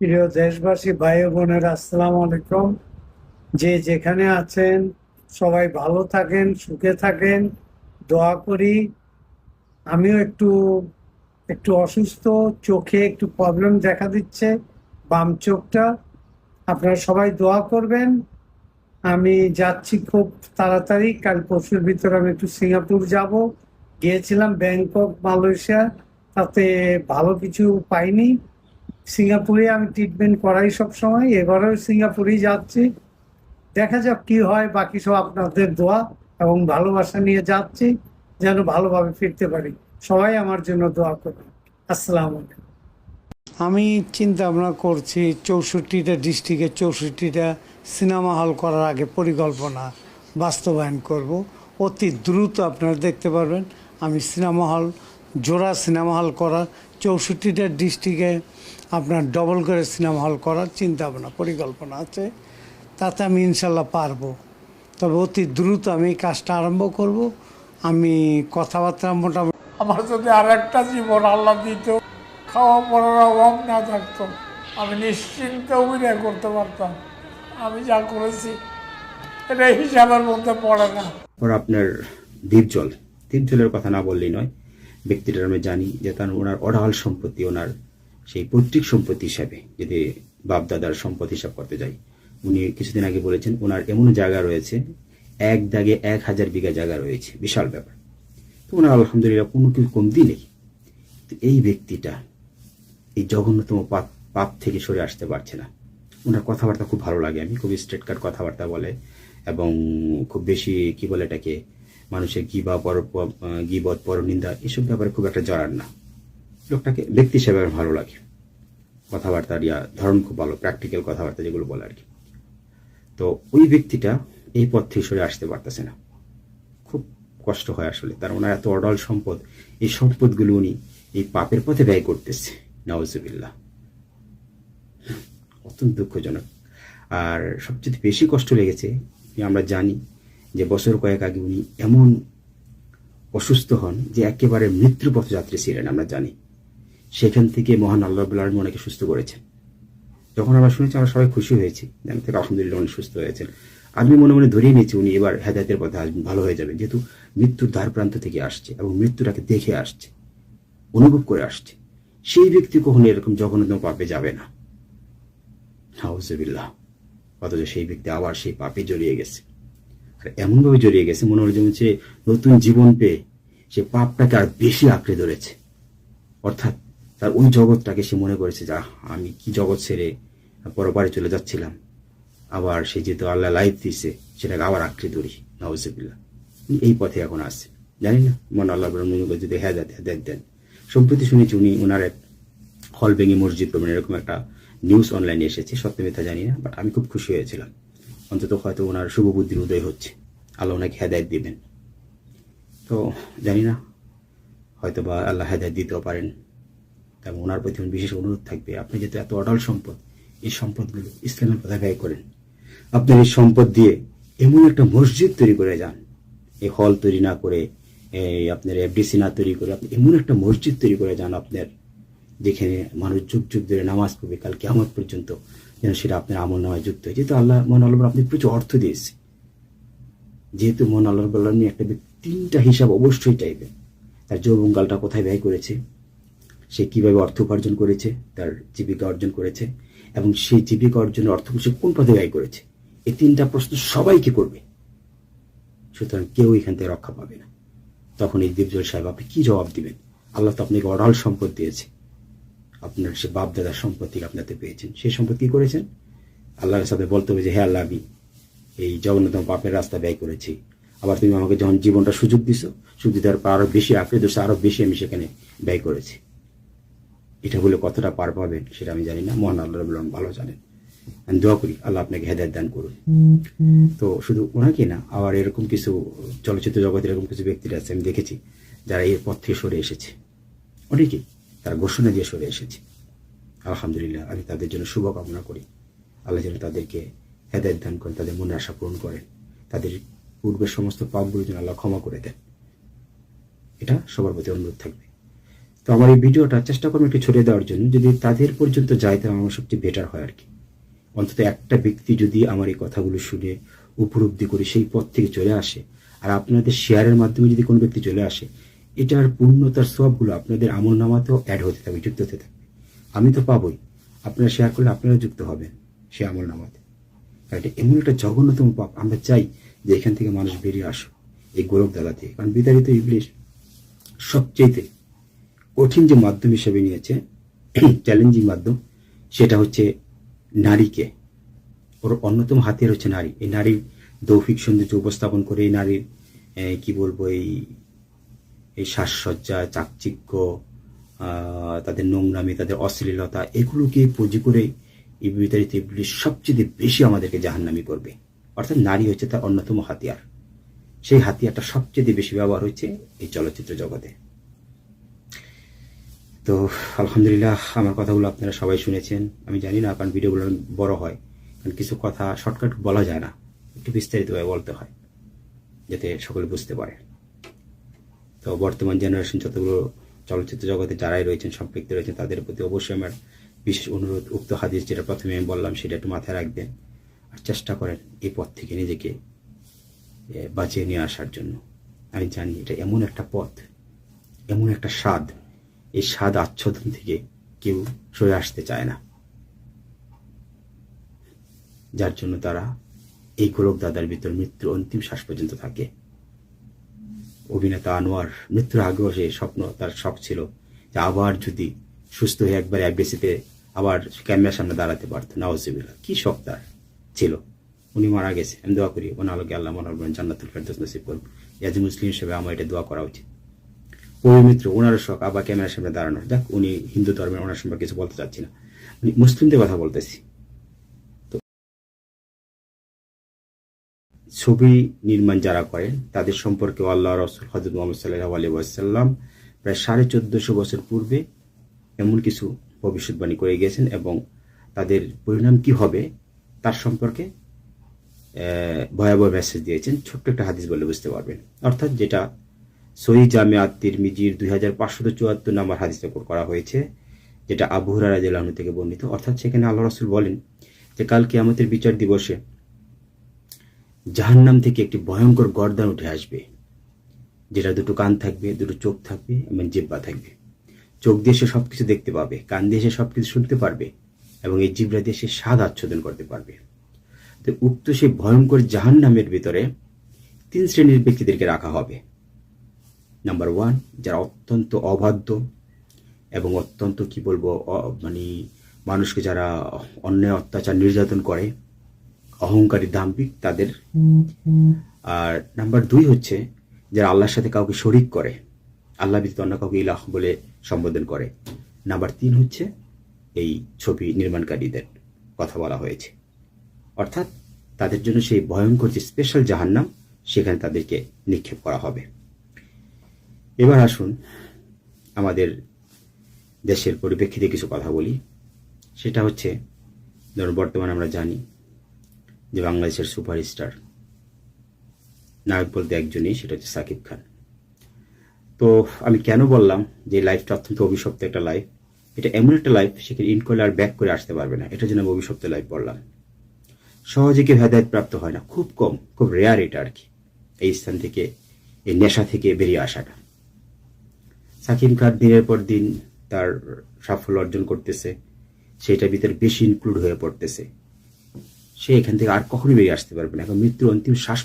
প্রিয় দেশবাসী, ভাই বোনের, আসসালামু আলাইকুম। যে যেখানে আছেন, সবাই ভালো থাকেন, সুখে থাকেন, দোয়া করি। আমিও একটু একটু অসুস্থ, চোখে একটু প্রবলেম দেখা দিচ্ছে, বাম চোখটা। আপনারা সবাই দোয়া করবেন। আমি যাচ্ছি খুব তাড়াতাড়ি, কাল পরশুর ভিতরে আমি একটু সিঙ্গাপুর যাব। গিয়েছিলাম ব্যাংকক, মালয়েশিয়া, তাতে ভালো কিছু পাইনি। সিঙ্গাপুরে আমি ট্রিটমেন্ট করাই সব সময়, এবারেও সিঙ্গাপুরেই যাচ্ছি। দেখা যাক কি হয়, বাকি সব আপনাদের দোয়া এবং ভালোবাসা নিয়ে যাচ্ছি, যেন ভালোভাবে ফিরতে পারি। সবাই আমার জন্য দোয়া করুন। আসসালাম আমি চিন্তা ভাবনা করছি, চৌষট্টিটা ডিস্ট্রিক্টে চৌষট্টিটা সিনেমা হল করার আগে পরিকল্পনা বাস্তবায়ন করব। অতি দ্রুত আপনারা দেখতে পারবেন, আমি সিনেমা হল জোড়া সিনেমা হল করা চৌষট্টিটা ডিস্ট্রিক্টে আপনার ডবল করে সিনেমা হল করার চিন্তা ভাবনা পরিকল্পনা আছে। তাতে আমি ইনশাল্লাহ পারব। তবে অতি দ্রুত আমি এই কাজটা আরম্ভ করব। আমি কথাবার্তা মোটামুটি আমার যদি আর একটা জীবন আল্লাহ দিত খাওয়া পড়ার অভাব না থাকতো আমি নিশ্চিন্তে অভিনয় করতে পারতাম। আমি যা করেছি এটা হিসাবের মধ্যে পড়ে না। ওর আপনার দ্বীপজল দ্বীপজলের কথা না বললেই নয় ব্যক্তিটার আমি জানি যে তার ওনার অঢাল সম্পত্তি, ওনার সেই পৈতৃক সম্পত্তি হিসাবে যদি বাপদাদার সম্পদ হিসাব করতে যাই। উনি কিছুদিন আগে বলেছেন, ওনার এমন জায়গা রয়েছে, এক দাগে এক হাজার বিঘা জায়গা রয়েছে। বিশাল ব্যাপার। তো ওনার আলহামদুলিল্লাহ কোনো কিছু কমতি নেই। তো এই ব্যক্তিটা এই জঘন্যতম পাপ পাপ থেকে সরে আসতে পারছে না। ওনার কথাবার্তা খুব ভালো লাগে। আমি খুব স্ট্রেট কাট কথাবার্তা বলে এবং খুব বেশি কি বলে এটাকে মানুষের গিবা পর গিবত পরনিন্দা এসব ব্যাপারে খুব একটা জড়ান না। লোকটাকে ব্যক্তি হিসেবে ভালো লাগে। কথাবার্তার ইয়া ধরন খুব ভালো প্র্যাকটিক্যাল কথাবার্তা যেগুলো বলে আর কি। তো ওই ব্যক্তিটা এই পথ থেকে সরে আসতে পারতেছে না। খুব কষ্ট হয় আসলে। তার ওনার এত অডল সম্পদ, এই সম্পদগুলো উনি এই পাপের পথে ব্যয় করতেছে। নওয়াজবিল্লাহ অত্যন্ত দুঃখজনক। আর সবচেয়ে বেশি কষ্ট লেগেছে, আমরা জানি যে বছর কয়েক আগে উনি এমন অসুস্থ হন যে একেবারে মৃত্যু পথযাত্রী ছিলেন, আমরা জানি। সেখান থেকে মহান আল্লাহ আলম ওনাকে সুস্থ করেছেন। যখন আমরা শুনেছি আমরা সবাই খুশি হয়েছি জানি থেকে আলহামদুলিল্লাহ উনি সুস্থ হয়েছেন। আমি মনে মনে ধরিয়ে নিয়েছি উনি এবার হেদায়তের পথে আসবেন, ভালো হয়ে যাবেন। যেহেতু মৃত্যুর দ্বার প্রান্ত থেকে আসছে এবং মৃত্যুটাকে দেখে আসছে, অনুভব করে আসছে। সেই ব্যক্তি কখনো এরকম জঘন্যতম পাপে যাবে না। হাউজবিল্লাহ অথচ সেই ব্যক্তি আবার সেই পাপে জড়িয়ে গেছে। এমনভাবে জড়িয়ে গেছে, মনে হচ্ছে হচ্ছে নতুন জীবন পেয়ে সে পাপটাকে আর বেশি আঁকড়ে ধরেছে। অর্থাৎ তার ওই জগৎটাকে সে মনে করেছে যা আমি কি জগৎ ছেড়ে পরবারে চলে যাচ্ছিলাম? আবার সে যেহেতু আল্লাহ লাইফ দিছে, সেটাকে আবার আঁকড়ে ধরি নওয়াজবিল্লাহ এই পথে এখন আসছে। জানি না মন আল্লাহ যদি হেদাত হেদায়ত দেন। সম্প্রতি শুনেছি উনি ওনার এক হল ভেঙে মসজিদ করবেন এরকম একটা নিউজ অনলাইনে এসেছে, সত্য মিথ্যা জানি না বাট আমি খুব খুশি হয়েছিলাম। অন্তত হয়তো ওনার শুভ বুদ্ধির উদয় হচ্ছে। আল্লাহ ওনাকে হেদায়ত দিবেন। তো জানি না হয়তো বা আল্লাহ হেদায়ত দিতেও পারেন। তবে ওনার প্রতি বিশেষ অনুরোধ থাকবে, আপনি যেহেতু এত অডাল সম্পদ, এই সম্পদগুলো ইসলামের কথা ব্যয় করেন। আপনার এই সম্পদ দিয়ে এমন একটা মসজিদ তৈরি করে যান। এই হল তৈরি না করে, এই আপনার এফডিসি না তৈরি করে, আপনি এমন একটা মসজিদ তৈরি করে যান আপনার। যেখানে মানুষ যুগ যুগ ধরে নামাজ পড়বে, কাল কেমন পর্যন্ত যেন সেটা আপনার আমল নামায় যুক্ত হয় যেহেতু আল্লাহ মন আল্লাহ আপনি প্রচুর অর্থ দিয়েছে যেহেতু মন আল্লাহ বললাম একটা তিনটা হিসাব অবশ্যই চাইবে তার যৌবনকালটা কোথায় ব্যয় করেছে, সে কীভাবে অর্থ উপার্জন করেছে, তার জীবিকা অর্জন করেছে, এবং সেই জীবিকা অর্জনের অর্থ সে কোন পথে ব্যয় করেছে। এই তিনটা প্রশ্ন সবাইকে করবে? সুতরাং কেউ এখান থেকে রক্ষা পাবে না। তখন এই দীপজল সাহেব আপনি কি জবাব দিবেন? আল্লাহ তো আপনাকে অঢাল সম্পদ দিয়েছে। আপনার সে বাপ দাদার সম্পত্তি আপনাতে পেয়েছেন। সেই সম্পদ কি করেছেন? আল্লাহর সাথে বলতে হবে যে হ্যাঁ আল্লাহ, আমি এই জগন্নাথ পাপের রাস্তা ব্যয় করেছি। আবার তুমি আমাকে যখন জীবনটা সুযোগ দিছো, সুযোগ দেওয়ার পর আরও বেশি আঁকড়ে ধরছে, আরও বেশি আমি সেখানে ব্যয় করেছি। এটা বলে কতটা পার পাবেন সেটা আমি জানি না। মহান আল্লাহ রবুল্লাহ ভালো জানেন। আমি দোয়া করি, আল্লাহ আপনাকে হেদায়ত দান করুন। তো শুধু ওনাকে না, আবার এরকম কিছু চলচ্চিত্র জগতের এরকম কিছু ব্যক্তিরা আছে, আমি দেখেছি, যারা এর পথ থেকে সরে এসেছে। অনেকেই তারা ঘোষণা দিয়ে সরে এসেছে। আলহামদুলিল্লাহ, আমি তাদের জন্য শুভকামনা করি। আল্লাহ যেন তাদেরকে হেদায়ত দান করেন, তাদের মনে আশা পূরণ করেন। তাদের পূর্বের সমস্ত পাপগুলো যেন আল্লাহ ক্ষমা করে দেন। এটা সবার প্রতি অনুরোধ থাকবে। তো আমার এই ভিডিওটা চেষ্টা করব একটু ছড়িয়ে দেওয়ার জন্য। যদি তাদের পর্যন্ত যায়, তাহলে আমার সবচেয়ে বেটার হয় আর কি। অন্তত একটা ব্যক্তি যদি আমার এই কথাগুলো শুনে উপলব্ধি করে সেই পথ থেকে চলে আসে, আর আপনাদের শেয়ারের মাধ্যমে যদি কোনো ব্যক্তি চলে আসে এটার পূর্ণতার সবগুলো আপনাদের আমল নামাতেও অ্যাড হতে থাকবে, যুক্ত হতে থাকবে। আমি তো পাবই। আপনারা শেয়ার করলে আপনারা যুক্ত হবেন সে আমল নামাতে। এটা এমন একটা জঘন্যতম পাপ। আমরা চাই যে এখান থেকে মানুষ বেরিয়ে আসুক এই গোরখ দাদা থেকে কারণ বিতাড়িত ইবলিশ সবচেয়েতে কঠিন যে মাধ্যম হিসেবে নিয়েছে চ্যালেঞ্জিং মাধ্যম, সেটা হচ্ছে নারীকে। ওর অন্যতম হাতিয়ার হচ্ছে নারী। এই নারীর দৌফিক সৌন্দর্য উপস্থাপন করে, এই নারীর কি বলব, এই এই সাজসজ্জা, চাকচিক্য তাদের নোংরামি, তাদের অশ্লীলতা, এগুলোকে পুঁজি করে এই বিতাড়িত সবচেয়ে বেশি আমাদেরকে জাহান্নামি করবে। অর্থাৎ নারী হচ্ছে তার অন্যতম হাতিয়ার। সেই হাতিয়ারটা সবচেয়ে বেশি ব্যবহার হচ্ছে এই চলচ্চিত্র জগতে। তো, আলহামদুলিল্লাহ, আমার কথাগুলো আপনারা সবাই শুনেছেন। আমি জানি না, কারণ ভিডিওগুলো বড় হয়। কারণ কিছু কথা শর্টকাট বলা যায় না। একটু বিস্তারিতভাবে বলতে হয়, যাতে সকলে বুঝতে পারে। তো বর্তমান জেনারেশন যতগুলো চলচ্চিত্র জগতে যারাই রয়েছেন, সম্পৃক্ত রয়েছেন, তাদের প্রতি অবশ্যই আমার বিশেষ অনুরোধ, উক্ত হাদিস যেটা প্রথমে আমি বললাম সেটা একটু মাথায় রাখবেন আর চেষ্টা করেন এই পথ থেকে নিজেকে বাঁচিয়ে নিয়ে আসার জন্য। আমি জানি এটা এমন একটা পথ, এমন একটা স্বাদ, এই স্বাদ আচ্ছাদন থেকে কেউ সরে আসতে চায় না। যার জন্য তারা এই গোলক দাদার ভিতর মৃত্যুর অন্তিম শ্বাস পর্যন্ত থাকে। অভিনেতা আনোয়ার মৃত্যুর আগেও সে স্বপ্ন, তার শখ ছিল যে আবার যদি সুস্থ হয়ে একবার অ্যাগ্রেসিতে আবার ক্যামেরার সামনে দাঁড়াতে পারতো নওয়াজিবিল্লা কি শখ তার? ছিল। উনি মারা গেছে। আমি দোয়া করি, ওনার আলোকে আল্লাহ মনোর জান্নাতুল ফেরদৌস নসিব করুন। এজ মুসলিম হিসেবে আমার এটা দোয়া করা উচিত। পবিত্র ওনারও শখ, আবার ক্যামেরার সামনে দাঁড়ানো যাক উনি হিন্দু ধর্মের, ওনার সম্পর্কে কিছু বলতে চাচ্ছি না। মুসলিমদের কথা বলতেছি। ছবি নির্মাণ যারা করেন, তাদের সম্পর্কে আল্লাহ রসুল হজরত মোহাম্মদ সাল্লাহ আলী ওয়াসাল্লাম প্রায় সাড়ে চোদ্দশো বছর পূর্বে এমন কিছু ভবিষ্যৎবাণী করে গিয়েছেন এবং তাদের পরিণাম কি হবে তার সম্পর্কে ভয়াবহ মেসেজ দিয়েছেন। ছোট্ট একটা হাদিস বলে বুঝতে পারবেন। অর্থাৎ যেটা সহি জামে আত্মির মিজির দুই হাজার পাঁচশত চুয়াত্তর নাম্বার হাদিস রেকর্ড করা হয়েছে, যেটা আবু হুরারা জেলানু থেকে বর্ণিত। অর্থাৎ সেখানে আল্লাহ রসুল বলেন যে কালকে আমাদের বিচার দিবসে জাহান্নাম থেকে একটি ভয়ঙ্কর গর্দান উঠে আসবে, যেটা দুটো কান থাকবে, দুটো চোখ থাকবে এবং জিব্বা থাকবে। চোখ দিয়ে সে সবকিছু দেখতে পাবে, কান দিয়ে সে সব কিছু শুনতে পারবে এবং এই জিব্রা দিয়ে সে স্বাদ আচ্ছাদন করতে পারবে। তো উক্ত সেই ভয়ঙ্কর জাহান্নামের ভিতরে তিন শ্রেণির ব্যক্তিদেরকে রাখা হবে। নাম্বার ওয়ান যারা অত্যন্ত অবাধ্য এবং অত্যন্ত, কি বলব মানে মানুষকে যারা অন্যায়, অত্যাচার, নির্যাতন করে অহংকারী দাম্ভিক তাদের। আর নাম্বার দুই হচ্ছে, যারা আল্লাহর সাথে কাউকে শরিক করে, আল্লাহ ব্যতীত অন্য কাউকে ইলাহ বলে সম্বোধন করে। নাম্বার তিন হচ্ছে, এই ছবি নির্মাণকারীদের কথা বলা হয়েছে। অর্থাৎ তাদের জন্য সেই ভয়ঙ্কর যে স্পেশাল জাহান্নাম, সেখানে তাদেরকে নিক্ষেপ করা হবে। এবার আসুন, আমাদের দেশের পরিপ্রেক্ষিতে কিছু কথা বলি। সেটা হচ্ছে, ধরুন বর্তমানে আমরা জানি যে বাংলাদেশের সুপারস্টার, নায়ক বলতে একজনই, সেটা হচ্ছে সাকিব খান। তো আমি কেন বললাম যে লাইফটা অত্যন্ত অভিশপ্ত একটা লাইফ? এটা এমন একটা লাইফ সেখানে ইন করলে আর ব্যাক করে আসতে পারবে না। এটার জন্য আমি অভিশপ্ত লাইফ বললাম। সহজে কেউ হেদায়ত প্রাপ্ত হয় না। খুব কম, খুব রেয়ার এটা আর কি। এই স্থান থেকে, এই নেশা থেকে বেরিয়ে আসাটা সাকিব খান দিনের পর দিন তার সাফল্য অর্জন করতেছে। সেটার ভিতরে বেশি ইনক্লুড হয়ে পড়তেছে। সে এখান থেকে আর কখনোই বেরিয়ে আসতে পারবে না। এখন মৃত্যুর অন্তিম শ্বাস